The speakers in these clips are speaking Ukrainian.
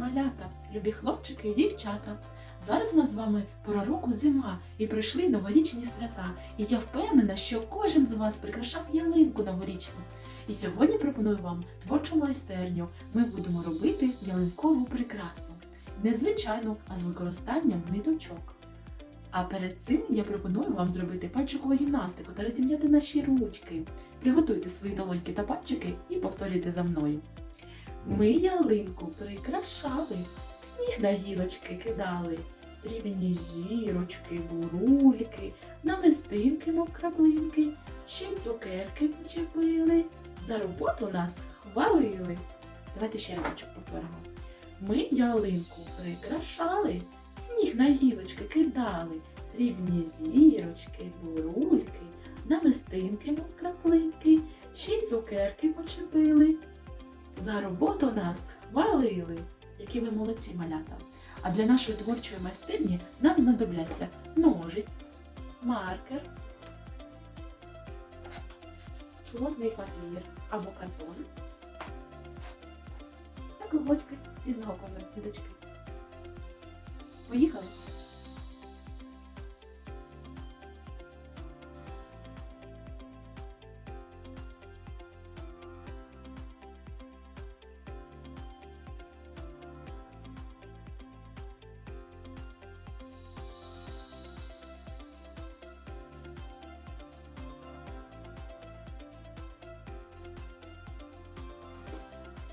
малята, любі хлопчики і дівчата. Зараз у нас з вами пора року зима і прийшли новорічні свята. І я впевнена, що кожен з вас прикрашав ялинку новорічну. І сьогодні пропоную вам творчу майстерню. Ми будемо робити ялинкову прикрасу. Не звичайну, а з використанням ниточок. А перед цим я пропоную вам зробити пальчикову гімнастику та розім'яти наші ручки. Приготуйте свої долоньки та пальчики і повторюйте за мною. Ми ялинку прикрашали, сніг на гілочки кидали, срібні зірочки, бурульки, намистинки, мов краплинки, ще й цукерки почепили, за роботу нас хвалили. Давайте ще разочок повторимо. Ми ялинку прикрашали, сніг на гілочки кидали, срібні зірочки, бурульки, намистинки, мов краплинки, ще й цукерки почепили. За роботу нас хвалили, які ви молодці малята. А для нашої творчої майстерні нам знадобляться ножик, маркер, плотний папір або картон та клубочки різного кольору ниточки. Поїхали!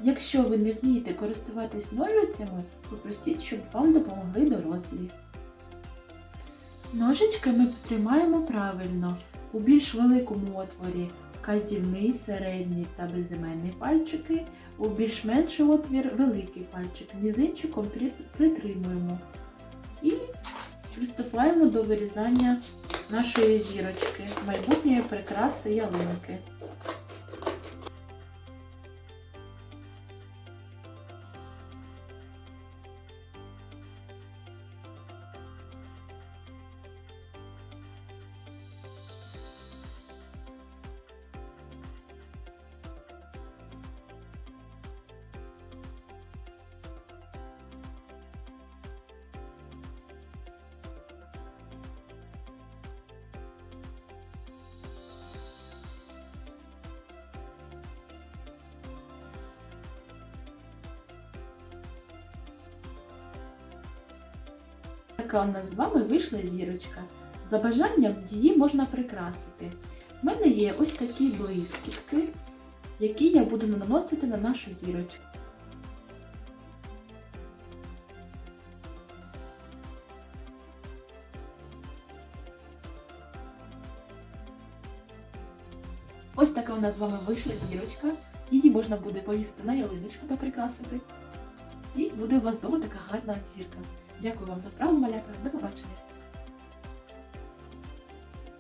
Якщо ви не вмієте користуватись ножицями, попросіть, щоб вам допомогли дорослі. Ножички ми тримаємо правильно у більш великому отворі казівний, середній та безіменний пальчики, у більш менший отвір великий пальчик. Мізинчиком притримуємо і приступаємо до вирізання нашої зірочки, майбутньої прикраси ялинки. Така у нас з вами вийшла зірочка. За бажанням її можна прикрасити. У мене є ось такі блискітки, які я буду наносити на нашу зірочку. Ось така у нас з вами вийшла зірочка. Її можна буде повісити на ялиночку та прикрасити. І буде у вас вдома така гарна зірка. Дякую вам за вправу, малята. До побачення.